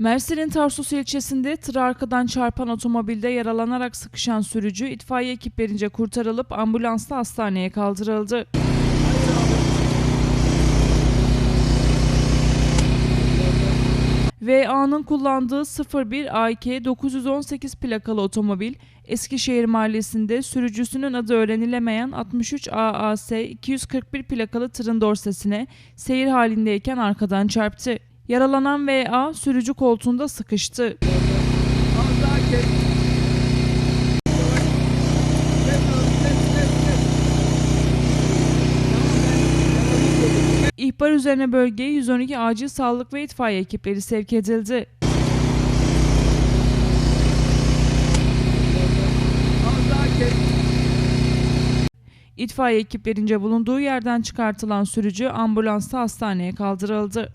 Mersin'in Tarsus ilçesinde tırı arkadan çarpan otomobilde yaralanarak sıkışan sürücü itfaiye ekiplerince kurtarılıp ambulansla hastaneye kaldırıldı. VA'nın kullandığı 01 AK 918 plakalı otomobil Eskişehir Mahallesi'nde sürücüsünün adı öğrenilemeyen 63 AAS 241 plakalı tırın dorsesine seyir halindeyken arkadan çarptı. Yaralanan VA sürücü koltuğunda sıkıştı. İhbar üzerine bölgeye 112 acil sağlık ve itfaiye ekipleri sevk edildi. İtfaiye ekiplerince bulunduğu yerden çıkartılan sürücü ambulansla hastaneye kaldırıldı.